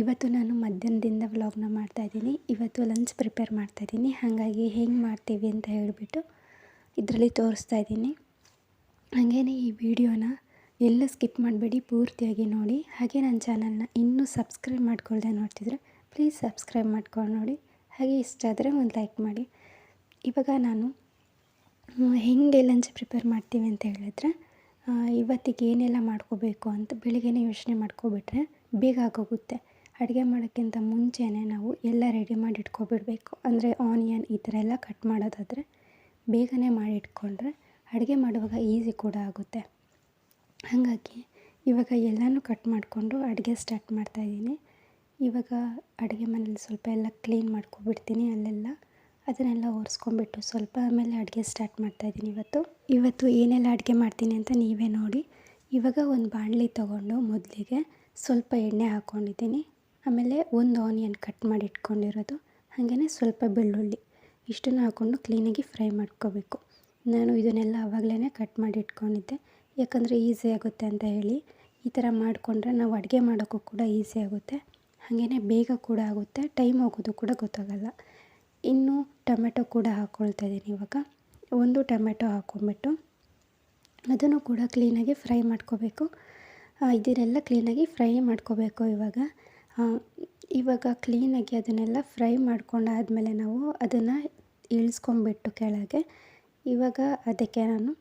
ಇವತ್ತು ನಾನು ಮಧ್ಯಾಹ್ನದಿಂದ ವ್ಲಾಗ್ನ ಮಾಡ್ತಾಯಿದ್ದೀನಿ ಇವತ್ತು ಲಂಚ್ ಪ್ರಿಪೇರ್ ಮಾಡ್ತಾಯಿದ್ದೀನಿ ಹಾಗಾಗಿ ಹೆಂಗೆ ಮಾಡ್ತೀವಿ ಅಂತ ಹೇಳಿಬಿಟ್ಟು ಇದರಲ್ಲಿ ತೋರಿಸ್ತಾ ಇದ್ದೀನಿ. ಹಾಗೇ ಈ ವಿಡಿಯೋನ ಎಲ್ಲ ಸ್ಕಿಪ್ ಮಾಡಬೇಡಿ, ಪೂರ್ತಿಯಾಗಿ ನೋಡಿ. ಹಾಗೆ ನನ್ನ ಚಾನಲ್ನ ಇನ್ನೂ ಸಬ್ಸ್ಕ್ರೈಬ್ ಮಾಡ್ಕೊಳ್ದೆ ನೋಡ್ತಿದ್ರೆ ಪ್ಲೀಸ್ ಸಬ್ಸ್ಕ್ರೈಬ್ ಮಾಡ್ಕೊಂಡು ನೋಡಿ. ಹಾಗೆ ಇಷ್ಟ ಆದರೆ ಒಂದು ಲೈಕ್ ಮಾಡಿ. ಇವಾಗ ನಾನು ಹೆಂಗೆ ಲಂಚ್ ಪ್ರಿಪೇರ್ ಮಾಡ್ತೀವಿ ಅಂತ ಹೇಳಿದ್ರೆ ಇವತ್ತಿಗೆ ಏನೆಲ್ಲ ಮಾಡ್ಕೋಬೇಕು ಅಂತ ಬೆಳಿಗ್ಗೆನೇ ಯೋಚನೆ ಮಾಡ್ಕೊಬಿಟ್ರೆ ಬೇಗ ಆಗೋಗುತ್ತೆ. ಅಡುಗೆ ಮಾಡೋಕ್ಕಿಂತ ಮುಂಚೆನೇ ನಾವು ಎಲ್ಲ ರೆಡಿ ಮಾಡಿ ಇಟ್ಕೊಬಿಡಬೇಕು. ಅಂದರೆ ಆನಿಯನ್ ಈ ಥರ ಎಲ್ಲ ಕಟ್ ಮಾಡೋದಾದರೆ ಬೇಗನೆ ಮಾಡಿ ಇಟ್ಕೊಂಡ್ರೆ ಅಡುಗೆ ಮಾಡುವಾಗ ಈಸಿ ಕೂಡ ಆಗುತ್ತೆ. ಹಾಗಾಗಿ ಇವಾಗ ಎಲ್ಲನೂ ಕಟ್ ಮಾಡಿಕೊಂಡು ಅಡುಗೆ ಸ್ಟಾರ್ಟ್ ಮಾಡ್ತಾಯಿದ್ದೀನಿ ಇವಾಗ ಅಡುಗೆ ಮನೇಲಿ ಸ್ವಲ್ಪ ಎಲ್ಲ ಕ್ಲೀನ್ ಮಾಡ್ಕೊಬಿಡ್ತೀನಿ ಅಲ್ಲೆಲ್ಲ. ಅದನ್ನೆಲ್ಲ ಒರೆಸ್ಕೊಂಬಿಟ್ಟು ಸ್ವಲ್ಪ ಆಮೇಲೆ ಅಡುಗೆ ಸ್ಟಾರ್ಟ್ ಮಾಡ್ತಾಯಿದ್ದೀನಿ ಇವತ್ತು. ಇವತ್ತು ಏನೆಲ್ಲ ಅಡುಗೆ ಮಾಡ್ತೀನಿ ಅಂತ ನೀವೇ ನೋಡಿ. ಇವಾಗ ಒಂದು ಬಾಣಲಿ ತೊಗೊಂಡು ಮೊದಲಿಗೆ ಸ್ವಲ್ಪ ಎಣ್ಣೆ ಹಾಕ್ಕೊಂಡಿದ್ದೀನಿ ಆಮೇಲೆ ಒಂದು ಆನಿಯನ್ ಕಟ್ ಮಾಡಿ ಇಟ್ಕೊಂಡಿರೋದು. ಹಾಗೆಯೇ ಸ್ವಲ್ಪ ಬೆಳ್ಳುಳ್ಳಿ ಇಷ್ಟನ್ನು ಹಾಕ್ಕೊಂಡು ಕ್ಲೀನಾಗಿ ಫ್ರೈ ಮಾಡ್ಕೋಬೇಕು. ನಾನು ಇದನ್ನೆಲ್ಲ ಆವಾಗಲೇ ಕಟ್ ಮಾಡಿ ಇಟ್ಕೊಂಡಿದ್ದೆ. ಯಾಕಂದರೆ ಈಸಿ ಆಗುತ್ತೆ ಅಂತ ಹೇಳಿ. ಈ ಥರ ಮಾಡಿಕೊಂಡ್ರೆ ನಾವು ಅಡುಗೆ ಮಾಡೋಕ್ಕೂ ಕೂಡ ಈಸಿ ಆಗುತ್ತೆ. ಹಾಗೆಯೇ ಬೇಗ ಕೂಡ ಆಗುತ್ತೆ. ಟೈಮ್ ಹೋಗೋದು ಕೂಡ ಗೊತ್ತಾಗಲ್ಲ. ಇನ್ನು ಟೊಮೆಟೊ ಕೂಡ ಹಾಕ್ಕೊಳ್ತಾ ಇದ್ದೀನಿ ಇವಾಗ. ಒಂದು ಟೊಮೆಟೊ ಹಾಕ್ಕೊಂಬಿಟ್ಟು ಅದನ್ನು ಕೂಡ ಕ್ಲೀನಾಗಿ ಫ್ರೈ ಮಾಡ್ಕೋಬೇಕು. ಇದನ್ನೆಲ್ಲ ಕ್ಲೀನಾಗಿ ಫ್ರೈ ಮಾಡ್ಕೋಬೇಕು ಇವಾಗ. ಇವಾಗ ಕ್ಲೀನಾಗಿ ಅದನ್ನೆಲ್ಲ ಫ್ರೈ ಮಾಡ್ಕೊಂಡಾದಮೇಲೆ ನಾವು ಅದನ್ನು ಇಳಿಸ್ಕೊಂಬಿಟ್ಟು ಕೆಳಗೆ, ಇವಾಗ ಅದಕ್ಕೆ ನಾನು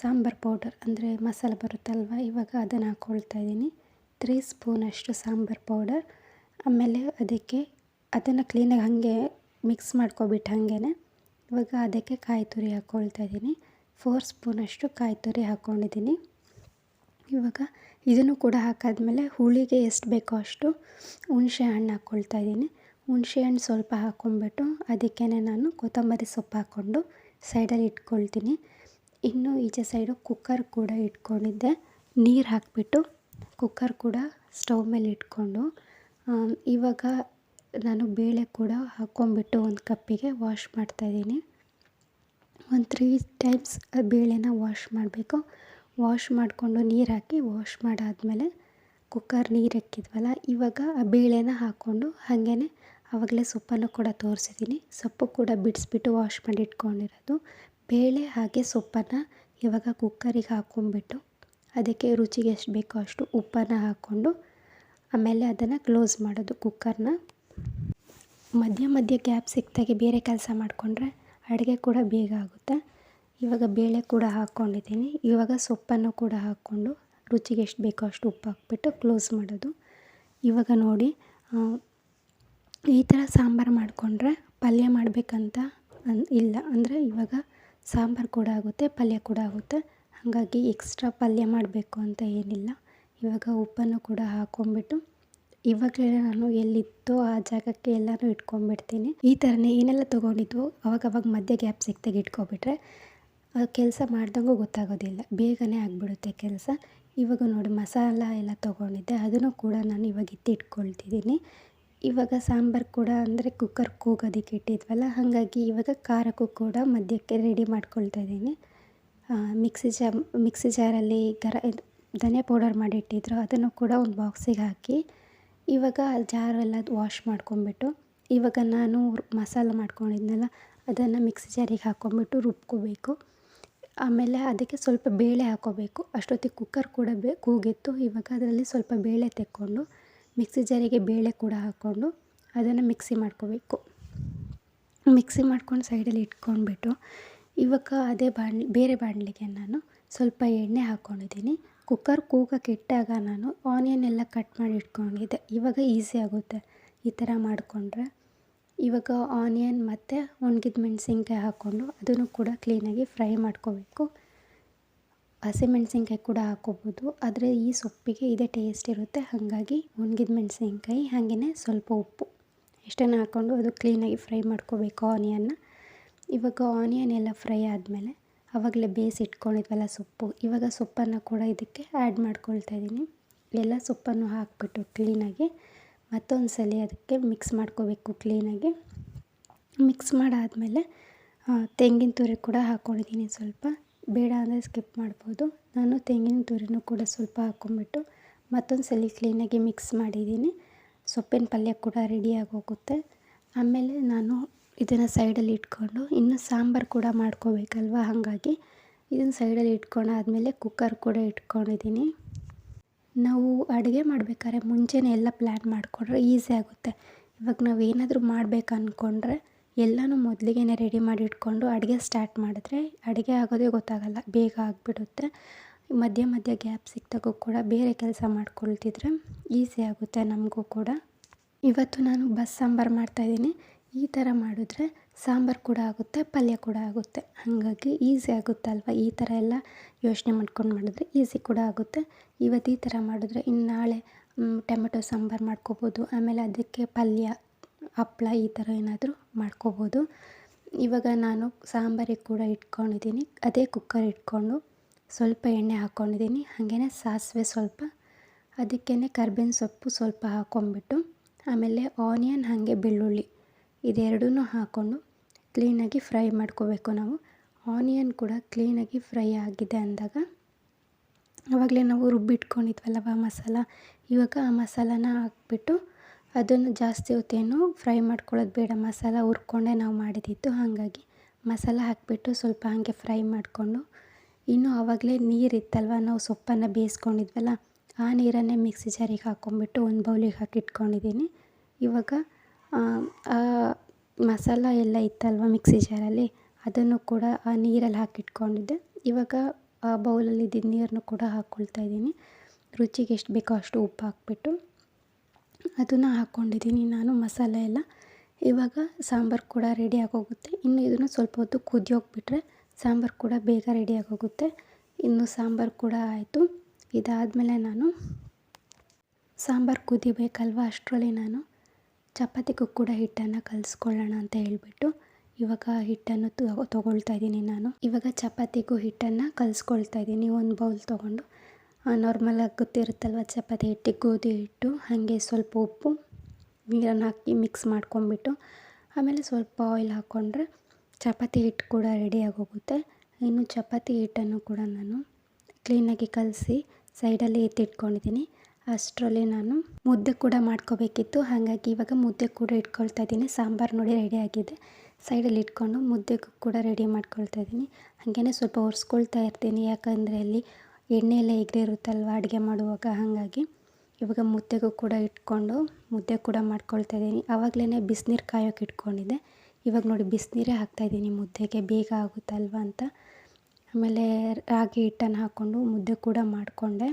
ಸಾಂಬಾರು ಪೌಡರ್ ಅಂದರೆ ಮಸಾಲೆ ಬರುತ್ತಲ್ವ, ಇವಾಗ ಅದನ್ನು ಹಾಕ್ಕೊಳ್ತಾ ಇದ್ದೀನಿ. ತ್ರೀ ಸ್ಪೂನಷ್ಟು ಸಾಂಬಾರು ಪೌಡರ್ ಆಮೇಲೆ ಅದಕ್ಕೆ ಅದನ್ನು ಕ್ಲೀನಾಗಿ ಹಾಗೆ ಮಿಕ್ಸ್ ಮಾಡ್ಕೊಬಿಟ್ಟು ಹಾಗೇ ಇವಾಗ ಅದಕ್ಕೆ ಕಾಯಿ ತುರಿ ಹಾಕ್ಕೊಳ್ತಾ ಇದ್ದೀನಿ. ಫೋರ್ ಸ್ಪೂನಷ್ಟು ಕಾಯಿ ತುರಿ ಹಾಕ್ಕೊಂಡಿದ್ದೀನಿ ಇವಾಗ ಇದನ್ನು ಕೂಡ ಹಾಕಾದ್ಮೇಲೆ ಹುಳಿಗೆ ಎಷ್ಟು ಬೇಕೋ ಅಷ್ಟು ಹುಣಸೆ ಹಣ್ಣು ಹಾಕ್ಕೊಳ್ತಾ ಇದ್ದೀನಿ. ಹುಣಸೆ ಹಣ್ಣು ಸ್ವಲ್ಪ ಹಾಕ್ಕೊಂಬಿಟ್ಟು ಅದಕ್ಕೇ ನಾನು ಕೊತ್ತಂಬರಿ ಸೊಪ್ಪು ಹಾಕ್ಕೊಂಡು ಸೈಡಲ್ಲಿ ಇಟ್ಕೊಳ್ತೀನಿ. ಇನ್ನು ಈಚೆ ಸೈಡು ಕುಕ್ಕರ್ ಕೂಡ ಇಟ್ಕೊಂಡಿದ್ದೆ. ನೀರು ಹಾಕಿಬಿಟ್ಟು ಕುಕ್ಕರ್ ಕೂಡ ಸ್ಟವ್ ಮೇಲೆ ಇಟ್ಕೊಂಡು ಇವಾಗ ನಾನು ಬೇಳೆ ಕೂಡ ಹಾಕ್ಕೊಂಬಿಟ್ಟು ಒಂದು ಕಪ್ಪಿಗೆ ವಾಶ್ ಮಾಡ್ತಾಯಿದ್ದೀನಿ ಒಂದು ತ್ರೀ ಟೈಮ್ಸ್ ಬೇಳೆನ ವಾಶ್ ಮಾಡಬೇಕು. ವಾಶ್ ಮಾಡಿಕೊಂಡು ನೀರು ಹಾಕಿ ವಾಶ್ ಮಾಡಾದಮೇಲೆ ಕುಕ್ಕರ್ ನೀರು ಇಕ್ಕಿದ್ವಲ್ಲ ಇವಾಗ ಆ ಬೇಳೆನ ಹಾಕ್ಕೊಂಡು ಹಾಗೇ ಆವಾಗಲೇ ಸೊಪ್ಪನ್ನು ಕೂಡ ತೋರಿಸಿದ್ದೀನಿ ಸೊಪ್ಪು ಕೂಡ ಬಿಡಿಸ್ಬಿಟ್ಟು ವಾಶ್ ಮಾಡಿ ಇಟ್ಕೊಂಡಿರೋದು. ಬೇಳೆ ಹಾಗೆ ಸೊಪ್ಪನ್ನು ಇವಾಗ ಕುಕ್ಕರಿಗೆ ಹಾಕ್ಕೊಂಬಿಟ್ಟು ಅದಕ್ಕೆ ರುಚಿಗೆ ಎಷ್ಟು ಬೇಕೋ ಅಷ್ಟು ಉಪ್ಪನ್ನು ಹಾಕ್ಕೊಂಡು ಆಮೇಲೆ ಅದನ್ನು ಕ್ಲೋಸ್ ಮಾಡೋದು ಕುಕ್ಕರ್ನ ಮಧ್ಯ ಮಧ್ಯ ಗ್ಯಾಪ್ ಸಿಕ್ತಾಗೆ ಬೇರೆ ಕೆಲಸ ಮಾಡಿಕೊಂಡ್ರೆ ಅಡುಗೆ ಕೂಡ ಬೇಗ ಆಗುತ್ತೆ. ಇವಾಗ ಬೇಳೆ ಕೂಡ ಹಾಕ್ಕೊಂಡಿದ್ದೀನಿ ಇವಾಗ ಸೊಪ್ಪನ್ನು ಕೂಡ ಹಾಕ್ಕೊಂಡು ರುಚಿಗೆ ಎಷ್ಟು ಬೇಕೋ ಅಷ್ಟು ಉಪ್ಪು ಹಾಕ್ಬಿಟ್ಟು ಕ್ಲೋಸ್ ಮಾಡೋದು. ಇವಾಗ ನೋಡಿ ಈ ಥರ ಸಾಂಬಾರು ಮಾಡಿಕೊಂಡ್ರೆ ಪಲ್ಯ ಮಾಡಬೇಕಂತ ಅನ್, ಇಲ್ಲ. ಅಂದರೆ ಇವಾಗ ಸಾಂಬಾರು ಕೂಡ ಆಗುತ್ತೆ, ಪಲ್ಯ ಕೂಡ ಆಗುತ್ತೆ. ಹಾಗಾಗಿ ಎಕ್ಸ್ಟ್ರಾ ಪಲ್ಯ ಮಾಡಬೇಕು ಅಂತ ಏನಿಲ್ಲ. ಇವಾಗ ಉಪ್ಪನ್ನು ಕೂಡ ಹಾಕ್ಕೊಂಬಿಟ್ಟು ಇವಾಗಲೇ ನಾನು ಎಲ್ಲಿತ್ತೋ ಆ ಜಾಗಕ್ಕೆ ಎಲ್ಲನೂ ಇಟ್ಕೊಂಡ್ಬಿಡ್ತೀನಿ. ಈ ಥರನೇ ಏನೆಲ್ಲ ತೊಗೊಂಡಿದ್ವು ಅವಾಗವಾಗ ಮಧ್ಯ ಗ್ಯಾಪ್ ಸಿಕ್ತಾಗ ಇಟ್ಕೊಬಿಟ್ರೆ ಕೆಲಸ ಮಾಡ್ದಂಗೂ ಗೊತ್ತಾಗೋದಿಲ್ಲ. ಬೇಗನೆ ಆಗಿಬಿಡುತ್ತೆ ಕೆಲಸ. ಇವಾಗ ನೋಡಿ ಮಸಾಲ ಎಲ್ಲ ತೊಗೊಂಡಿದ್ದೆ. ಅದನ್ನು ಕೂಡ ನಾನು ಇವಾಗ ಎತ್ತಿಟ್ಕೊಳ್ತಿದ್ದೀನಿ ಇವಾಗ ಸಾಂಬಾರು ಕೂಡ ಅಂದರೆ ಕುಕ್ಕರ್ ಕೂಗೋದಕ್ಕೆ ಇಟ್ಟಿದ್ವಲ್ಲ, ಹಾಗಾಗಿ ಇವಾಗ ಖಾರಕ್ಕೂ ಕೂಡ ಮಧ್ಯಕ್ಕೆ ರೆಡಿ ಮಾಡ್ಕೊಳ್ತಾ ಇದ್ದೀನಿ. ಮಿಕ್ಸಿ ಜಾ ಮಿಕ್ಸಿ ಜಾರಲ್ಲಿ ಗರ ಇದು ಧನಿಯಾ ಪೌಡರ್ ಮಾಡಿಟ್ಟಿದ್ರು ಅದನ್ನು ಕೂಡ ಒಂದು ಬಾಕ್ಸಿಗೆ ಹಾಕಿ ಇವಾಗ ಜಾರೆಲ್ಲ ವಾಶ್ ಮಾಡ್ಕೊಂಬಿಟ್ಟು ಇವಾಗ ನಾನು ಮಸಾಲ ಮಾಡ್ಕೊಂಡಿದ್ನಲ್ಲ, ಅದನ್ನು ಮಿಕ್ಸಿ ಜಾರಿಗೆ ಹಾಕ್ಕೊಂಬಿಟ್ಟು ರುಬ್ಕೋಬೇಕು. ಆಮೇಲೆ ಅದಕ್ಕೆ ಸ್ವಲ್ಪ ಬೇಳೆ ಹಾಕ್ಕೋಬೇಕು ಅಷ್ಟೊತ್ತಿಗೆ ಕುಕ್ಕರ್ ಕೂಡ ಬೇ, ಕೂಗಿತ್ತು. ಇವಾಗ ಅದರಲ್ಲಿ ಸ್ವಲ್ಪ ಬೇಳೆ ತೆಕ್ಕೊಂಡು ಮಿಕ್ಸಿ ಜಾರಿಗೆ ಬೇಳೆ ಕೂಡ ಹಾಕ್ಕೊಂಡು ಅದನ್ನು ಮಿಕ್ಸಿ ಮಾಡ್ಕೋಬೇಕು. ಮಿಕ್ಸಿ ಮಾಡ್ಕೊಂಡು ಸೈಡಲ್ಲಿ ಇಟ್ಕೊಂಡ್ಬಿಟ್ಟು, ಇವಾಗ ಅದೇ ಬಾಣಲಿ ಬೇರೆ ಬಾಣಲಿಗೆ ನಾನು ಸ್ವಲ್ಪ ಎಣ್ಣೆ ಹಾಕ್ಕೊಂಡಿದ್ದೀನಿ ಕುಕ್ಕರ್ ಕೂಗಕ್ಕೆ ಇಟ್ಟಾಗ ನಾನು ಆನಿಯನ್ ಎಲ್ಲ ಕಟ್ ಮಾಡಿ ಇಟ್ಕೊಂಡಿದ್ದೆ. ಇವಾಗ ಈಸಿ ಆಗುತ್ತೆ ಈ ಥರ ಮಾಡಿಕೊಂಡ್ರೆ. ಇವಾಗ ಆನಿಯನ್ ಮತ್ತು ಒಣಗಿದ ಮೆಣಸಿನ್ಕಾಯಿ ಹಾಕ್ಕೊಂಡು ಅದನ್ನು ಕೂಡ ಕ್ಲೀನಾಗಿ ಫ್ರೈ ಮಾಡ್ಕೋಬೇಕು. ಹಸಿಮೆಣ್ಸಿನ್ಕಾಯಿ ಕೂಡ ಹಾಕ್ಕೋಬೋದು. ಆದರೆ ಈ ಸೊಪ್ಪಿಗೆ ಇದೇ ಟೇಸ್ಟ್ ಇರುತ್ತೆ. ಹಾಗಾಗಿ ಒಣಗಿದ ಮೆಣಸಿನ್ಕಾಯಿ ಹಾಗೆಯೇ ಸ್ವಲ್ಪ ಉಪ್ಪು ಇಷ್ಟನ್ನು ಹಾಕ್ಕೊಂಡು ಅದು ಕ್ಲೀನಾಗಿ ಫ್ರೈ ಮಾಡ್ಕೋಬೇಕು ಆನಿಯನ್ನ. ಇವಾಗ ಆನಿಯನ್ ಎಲ್ಲ ಫ್ರೈ ಆದಮೇಲೆ ಆವಾಗಲೇ ಬೇಸ್ ಇಟ್ಕೊಂಡಿದ್ವಲ್ಲ ಸೊಪ್ಪು, ಇವಾಗ ಸೊಪ್ಪನ್ನು ಕೂಡ ಇದಕ್ಕೆ ಆ್ಯಡ್ ಮಾಡ್ಕೊಳ್ತಾ ಇದ್ದೀನಿ. ಎಲ್ಲ ಸೊಪ್ಪನ್ನು ಹಾಕಿಬಿಟ್ಟು ಕ್ಲೀನಾಗಿ ಮತ್ತೊಂದು ಸಲ ಅದಕ್ಕೆ ಮಿಕ್ಸ್ ಮಾಡ್ಕೋಬೇಕು ಕ್ಲೀನಾಗಿ. ಮಿಕ್ಸ್ ಮಾಡಾದಮೇಲೆ ತೆಂಗಿನ ತುರಿ ಕೂಡ ಹಾಕ್ಕೊಂಡಿದ್ದೀನಿ ಸ್ವಲ್ಪ. ಬೇಡ ಅಂದರೆ ಸ್ಕಿಪ್ ಮಾಡ್ಬೋದು. ನಾನು ತೆಂಗಿನ ತುರಿನೂ ಕೂಡ ಸ್ವಲ್ಪ ಹಾಕ್ಕೊಂಬಿಟ್ಟು ಮತ್ತೊಂದು ಸಲ ಕ್ಲೀನಾಗಿ ಮಿಕ್ಸ್ ಮಾಡಿದ್ದೀನಿ. ಸೊಪ್ಪಿನ ಪಲ್ಯ ಕೂಡ ರೆಡಿಯಾಗಿ ಹೋಗುತ್ತೆ ಆಮೇಲೆ ನಾನು ಇದನ್ನು ಸೈಡಲ್ಲಿ ಇಟ್ಕೊಂಡು, ಇನ್ನು ಸಾಂಬಾರು ಕೂಡ ಮಾಡ್ಕೋಬೇಕಲ್ವ? ಹಾಗಾಗಿ ಇದನ್ನು ಸೈಡಲ್ಲಿ ಇಟ್ಕೊಂಡಾದ್ಮೇಲೆ ಕುಕ್ಕರ್ ಕೂಡ ಇಟ್ಕೊಂಡಿದ್ದೀನಿ. ನಾವು ಅಡುಗೆ ಮಾಡ್ಬೇಕಾದ್ರೆ ಮುಂಚೆನೇ ಎಲ್ಲ ಪ್ಲ್ಯಾನ್ ಮಾಡಿಕೊಂಡ್ರೆ ಈಸಿ ಆಗುತ್ತೆ. ಇವಾಗ ನಾವು ಏನಾದರೂ ಮಾಡ್ಬೇಕು ಅಂದ್ಕೊಂಡ್ರೆ ಎಲ್ಲನೂ ಮೊದಲಿಗೆ ರೆಡಿ ಮಾಡಿ ಇಟ್ಕೊಂಡು ಅಡುಗೆ ಸ್ಟಾರ್ಟ್ ಮಾಡಿದ್ರೆ ಅಡುಗೆ ಆಗೋದೇ ಗೊತ್ತಾಗಲ್ಲ, ಬೇಗ ಆಗಿಬಿಡುತ್ತೆ. ಮಧ್ಯ ಮಧ್ಯ ಗ್ಯಾಪ್ ಸಿಕ್ಕಿದಾಗೂ ಕೂಡ ಬೇರೆ ಕೆಲಸ ಮಾಡ್ಕೊಳ್ತಿದ್ರೆ ಈಸಿ ಆಗುತ್ತೆ ನಮಗೂ ಕೂಡ. ಇವತ್ತು ನಾನು ಬಸ್ ಸಾಂಬಾರು ಮಾಡ್ತಾಯಿದ್ದೀನಿ ಈ ಥರ ಮಾಡಿದ್ರೆ ಸಾಂಬಾರು ಕೂಡ ಆಗುತ್ತೆ, ಪಲ್ಯ ಕೂಡ ಆಗುತ್ತೆ. ಹಾಗಾಗಿ ಈಸಿ ಆಗುತ್ತಲ್ವ ಈ ಥರ ಎಲ್ಲ ಯೋಚನೆ ಮಾಡ್ಕೊಂಡು ಮಾಡಿದ್ರೆ ಈಸಿ ಕೂಡ ಆಗುತ್ತೆ. ಇವತ್ತು ಈ ಥರ ಮಾಡಿದ್ರೆ ಇನ್ನು ನಾಳೆ ಟೊಮೆಟೊ ಸಾಂಬಾರು ಮಾಡ್ಕೋಬೋದು. ಆಮೇಲೆ ಅದಕ್ಕೆ ಪಲ್ಯ ಹಪ್ಪಳ ಈ ಥರ ಏನಾದರೂ ಮಾಡ್ಕೋಬೋದು. ಇವಾಗ ನಾನು ಸಾಂಬಾರಿಗೆ ಕೂಡ ಇಟ್ಕೊಂಡಿದ್ದೀನಿ. ಅದೇ ಕುಕ್ಕರ್ ಇಟ್ಕೊಂಡು ಸ್ವಲ್ಪ ಎಣ್ಣೆ ಹಾಕ್ಕೊಂಡಿದ್ದೀನಿ ಹಾಗೆಯೇ ಸಾಸಿವೆ ಸ್ವಲ್ಪ ಅದಕ್ಕೇ ಕರ್ಬೇವಿನ ಸೊಪ್ಪು ಸ್ವಲ್ಪ ಹಾಕ್ಕೊಂಬಿಟ್ಟು ಆಮೇಲೆ ಆನಿಯನ್ ಹಾಗೆ ಬೆಳ್ಳುಳ್ಳಿ. ಇದೆರಡೂ ಹಾಕ್ಕೊಂಡು ಕ್ಲೀನಾಗಿ ಫ್ರೈ ಮಾಡ್ಕೋಬೇಕು ನಾವು. ಆನಿಯನ್ ಕೂಡ ಕ್ಲೀನಾಗಿ ಫ್ರೈ ಆಗಿದೆ ಅಂದಾಗ ಆವಾಗಲೇ ನಾವು ರುಬ್ಬಿಟ್ಕೊಂಡಿದ್ವಲ್ಲವ ಮಸಾಲ, ಇವಾಗ ಆ ಮಸಾಲಾನ ಹಾಕ್ಬಿಟ್ಟು ಅದನ್ನು ಜಾಸ್ತಿ ಹೊತ್ತೇನು ಫ್ರೈ ಮಾಡ್ಕೊಳ್ಳೋದು ಬೇಡ. ಮಸಾಲ ಹುರ್ಕೊಂಡೇ ನಾವು ಮಾಡಿದ್ದಿತ್ತು ಹಾಗಾಗಿ ಮಸಾಲ ಹಾಕಿಬಿಟ್ಟು ಸ್ವಲ್ಪ ಹಾಗೆ ಫ್ರೈ ಮಾಡಿಕೊಂಡು ಇನ್ನು ಆವಾಗಲೇ ನೀರಿತ್ತಲ್ವ ನಾವು ಸೊಪ್ಪನ್ನು ಬೇಯಿಸ್ಕೊಂಡಿದ್ವಲ್ಲ, ಆ ನೀರನ್ನೇ ಮಿಕ್ಸಿ ಜಾರಿಗೆ ಹಾಕ್ಕೊಂಬಿಟ್ಟು ಒಂದು ಬೌಲಿಗೆ ಹಾಕಿಟ್ಕೊಂಡಿದ್ದೀನಿ. ಇವಾಗ ಮಸಾಲ ಎಲ್ಲ ಇತ್ತಲ್ವ ಮಿಕ್ಸಿ ಜಾರಲ್ಲಿ? ಅದನ್ನು ಕೂಡ ಆ ನೀರಲ್ಲಿ ಹಾಕಿಟ್ಕೊಂಡಿದ್ದೆ. ಇವಾಗ ಆ ಬೌಲಲ್ಲಿ ಇದ್ದಿದ್ದ ನೀರನ್ನು ಕೂಡ ಹಾಕ್ಕೊಳ್ತಾ ಇದ್ದೀನಿ. ರುಚಿಗೆ ಎಷ್ಟು ಬೇಕೋ ಅಷ್ಟು ಉಪ್ಪು ಹಾಕ್ಬಿಟ್ಟು ಅದನ್ನು ಹಾಕ್ಕೊಂಡಿದ್ದೀನಿ ನಾನು ಮಸಾಲೆ ಎಲ್ಲ. ಇವಾಗ ಸಾಂಬಾರು ಕೂಡ ರೆಡಿ ಆಗೋಗುತ್ತೆ. ಇನ್ನು ಇದನ್ನು ಸ್ವಲ್ಪ ಹೊತ್ತು ಕುದಿಯೋಗ್ಬಿಟ್ರೆ ಸಾಂಬಾರು ಕೂಡ ಬೇಗ ರೆಡಿ ಆಗೋಗುತ್ತೆ. ಇನ್ನು ಸಾಂಬಾರು ಕೂಡ ಆಯಿತು. ಇದಾದಮೇಲೆ ನಾನು ಸಾಂಬಾರು ಕುದಿಬೇಕಲ್ವ ಅಷ್ಟರಲ್ಲಿ ನಾನು ಚಪಾತಿಗೂ ಕೂಡ ಹಿಟ್ಟನ್ನು ಕಲಿಸ್ಕೊಳ್ಳೋಣ ಅಂತ ಹೇಳಿಬಿಟ್ಟು ಇವಾಗ ಹಿಟ್ಟನ್ನು ತೊಗೊಳ್ತಾ ಇದ್ದೀನಿ ನಾನು. ಇವಾಗ ಚಪಾತಿಗೂ ಹಿಟ್ಟನ್ನು ಕಲಿಸ್ಕೊಳ್ತಾ ಇದ್ದೀನಿ. ಒಂದು ಬೌಲ್ ತೊಗೊಂಡು. ನಾರ್ಮಲಾಗಿ ಗೊತ್ತಿರುತ್ತಲ್ವ ಚಪಾತಿ ಹಿಟ್ಟಿಗೆ ಗೋಧಿ ಹಿಟ್ಟು, ಹಾಗೆ ಸ್ವಲ್ಪ ಉಪ್ಪು ನೀರನ್ನು ಹಾಕಿ ಮಿಕ್ಸ್ ಮಾಡ್ಕೊಂಬಿಟ್ಟು ಆಮೇಲೆ ಸ್ವಲ್ಪ ಆಯಿಲ್ ಹಾಕ್ಕೊಂಡ್ರೆ ಚಪಾತಿ ಹಿಟ್ಟು ಕೂಡ ರೆಡಿಯಾಗೋಗುತ್ತೆ ಇನ್ನು ಚಪಾತಿ ಹಿಟ್ಟನ್ನು ಕೂಡ ನಾನು ಕ್ಲೀನಾಗಿ ಕಲಸಿ ಸೈಡಲ್ಲಿ ಎತ್ತಿಟ್ಕೊಂಡಿದ್ದೀನಿ. ಅಷ್ಟರಲ್ಲಿ ನಾನು ಮುದ್ದೆ ಕೂಡ ಮಾಡ್ಕೋಬೇಕಿತ್ತು. ಹಾಗಾಗಿ ಇವಾಗ ಮುದ್ದೆ ಕೂಡ ಇಟ್ಕೊಳ್ತಾ ಇದ್ದೀನಿ. ಸಾಂಬಾರು ನೋಡಿ ರೆಡಿ ಆಗಿದೆ. ಸೈಡಲ್ಲಿ ಇಟ್ಕೊಂಡು ಮುದ್ದೆಗೂ ಕೂಡ ರೆಡಿ ಮಾಡ್ಕೊಳ್ತಾ ಇದ್ದೀನಿ. ಹಾಗೆಯೇ ಸ್ವಲ್ಪ ಒರೆಸ್ಕೊಳ್ತಾ ಇರ್ತೀನಿ. ಯಾಕಂದರೆ ಅಲ್ಲಿ ಎಣ್ಣೆ ಎಲ್ಲ ಇರುತ್ತಲ್ವ ಅಡುಗೆ ಮಾಡುವಾಗ. ಹಾಗಾಗಿ ಇವಾಗ ಮುದ್ದೆಗೂ ಕೂಡ ಇಟ್ಕೊಂಡು ಮುದ್ದೆ ಕೂಡ ಮಾಡ್ಕೊಳ್ತಾ ಇದ್ದೀನಿ. ಆವಾಗಲೇ ಬಿಸಿನೀರು ಕಾಯೋಕೆ ಇಟ್ಕೊಂಡಿದ್ದೆ. ಇವಾಗ ನೋಡಿ ಬಿಸಿನೀರೇ ಹಾಕ್ತಾಯಿದ್ದೀನಿ ಮುದ್ದೆಗೆ. ಬೇಗ ಆಗುತ್ತಲ್ವ ಅಂತ. ಆಮೇಲೆ ರಾಗಿ ಹಿಟ್ಟನ್ನು ಹಾಕ್ಕೊಂಡು ಮುದ್ದೆ ಕೂಡ ಮಾಡಿಕೊಂಡೆ.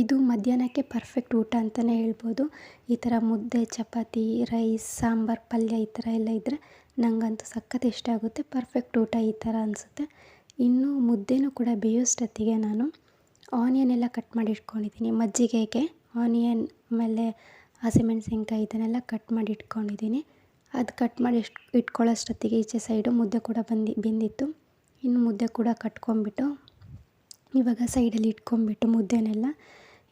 ಇದು ಮಧ್ಯಾಹ್ನಕ್ಕೆ ಪರ್ಫೆಕ್ಟ್ ಊಟ ಅಂತಲೇ ಹೇಳ್ಬೋದು. ಈ ಥರ ಮುದ್ದೆ, ಚಪಾತಿ ರೈಸ್ ಸಾಂಬಾರು, ಪಲ್ಯ ಈ ಥರ ಎಲ್ಲ ಇದ್ದರೆ ನನಗಂತೂ ಸಖತ್ ಇಷ್ಟ ಆಗುತ್ತೆ. ಪರ್ಫೆಕ್ಟ್ ಊಟ ಈ ಥರ ಅನಿಸುತ್ತೆ. ಇನ್ನು ಮುದ್ದೆನೂ ಕೂಡ ಬೇಯೋಷ್ಟೊತ್ತಿಗೆ ನಾನು ಆನಿಯನ್ ಎಲ್ಲ ಕಟ್ ಮಾಡಿ ಇಟ್ಕೊಂಡಿದ್ದೀನಿ. ಮಜ್ಜಿಗೆಗೆ ಆನಿಯನ್ ಆಮೇಲೆ ಹಸಿಮೆಣಸಿನ್ಕಾಯಿ ಇದನ್ನೆಲ್ಲ ಕಟ್ ಮಾಡಿ ಇಟ್ಕೊಂಡಿದ್ದೀನಿ. ಅದು ಕಟ್ ಮಾಡಿ ಇಷ್ಟು ಇಟ್ಕೊಳ್ಳೋಷ್ಟೊತ್ತಿಗೆ ಈಚೆ ಸೈಡು ಮುದ್ದೆ ಕೂಡ ಬಂದು, ಬೆಂದಿತ್ತು. ಇನ್ನು ಮುದ್ದೆ ಕೂಡ ಕಟ್ಕೊಂಬಿಟ್ಟು ಇವಾಗ ಸೈಡಲ್ಲಿ ಇಟ್ಕೊಂಬಿಟ್ಟು ಮುದ್ದೆನೆಲ್ಲ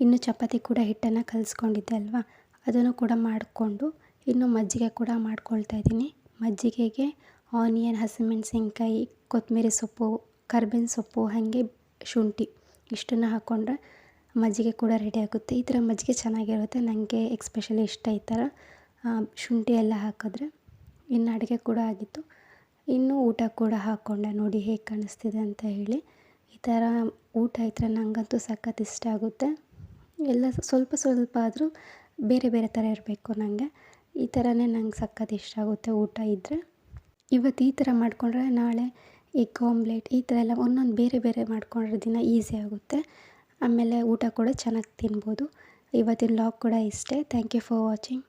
ಇನ್ನು ಚಪಾತಿ ಕೂಡ ಹಿಟ್ಟನ್ನು ಕಲಿಸ್ಕೊಂಡಿದ್ದೆ ಅಲ್ವಾ? ಅದನ್ನು ಕೂಡ ಮಾಡಿಕೊಂಡು ಇನ್ನು ಮಜ್ಜಿಗೆ ಕೂಡ ಮಾಡ್ಕೊಳ್ತಾ ಇದ್ದೀನಿ. ಮಜ್ಜಿಗೆಗೆ ಆನಿಯನ್, ಹಸಿಮೆಣಸಿನ್ಕಾಯಿ, ಕೊತ್ತಂಬರಿ ಸೊಪ್ಪು, ಕರ್ಬೇವಿನ ಸೊಪ್ಪು, ಹಾಗೆ ಶುಂಠಿ ಇಷ್ಟನ್ನು ಹಾಕ್ಕೊಂಡ್ರೆ ಮಜ್ಜಿಗೆ ಕೂಡ ರೆಡಿ ಆಗುತ್ತೆ. ಈ ಥರ ಮಜ್ಜಿಗೆ ಚೆನ್ನಾಗಿರುತ್ತೆ. ನನಗೆ ಎಕ್ಸ್ಪೆಷಲಿ ಇಷ್ಟ ಈ ಥರ. ಶುಂಠಿ ಎಲ್ಲ ಹಾಕಿದ್ರೆ ಇನ್ನು ಅಡುಗೆ ಕೂಡ ಆಗಿತ್ತು. ಇನ್ನು ಊಟ ಕೂಡ ಹಾಕ್ಕೊಂಡೆ ನೋಡಿ ಹೇಗೆ ಕಾಣಿಸ್ತಿದೆ ಅಂತ ಹೇಳಿ. ಈ ಥರ ಊಟ ಇದ್ದರೆ ನನಗಂತೂ ಸಖತ್ ಇಷ್ಟ ಆಗುತ್ತೆ. ಎಲ್ಲ ಸ್ವಲ್ಪ ಸ್ವಲ್ಪ ಆದರೂ ಬೇರೆ ಬೇರೆ ಥರ ಇರಬೇಕು ನನಗೆ ಈ ಥರನೇ ನಂಗೆ ಸಖತ್ ಇಷ್ಟ ಆಗುತ್ತೆ ಊಟ ಇದ್ದರೆ ಇವತ್ತು ಈ ಥರ ಮಾಡಿಕೊಂಡ್ರೆ ನಾಳೆ ಎಗ್ ಆಮ್ಲೆಟ್ ಈ ಥರ ಎಲ್ಲ ಒಂದೊಂದು ಬೇರೆ ಬೇರೆ ಮಾಡ್ಕೊಂಡ್ರೆ ದಿನ ಈಸಿ ಆಗುತ್ತೆ. ಆಮೇಲೆ ಊಟ ಕೂಡ ಚೆನ್ನಾಗಿ ತಿನ್ಬೋದು. ಇವತ್ತಿನ ಲಾಗ್ ಕೂಡ ಇಷ್ಟೇ. Thank you for watching.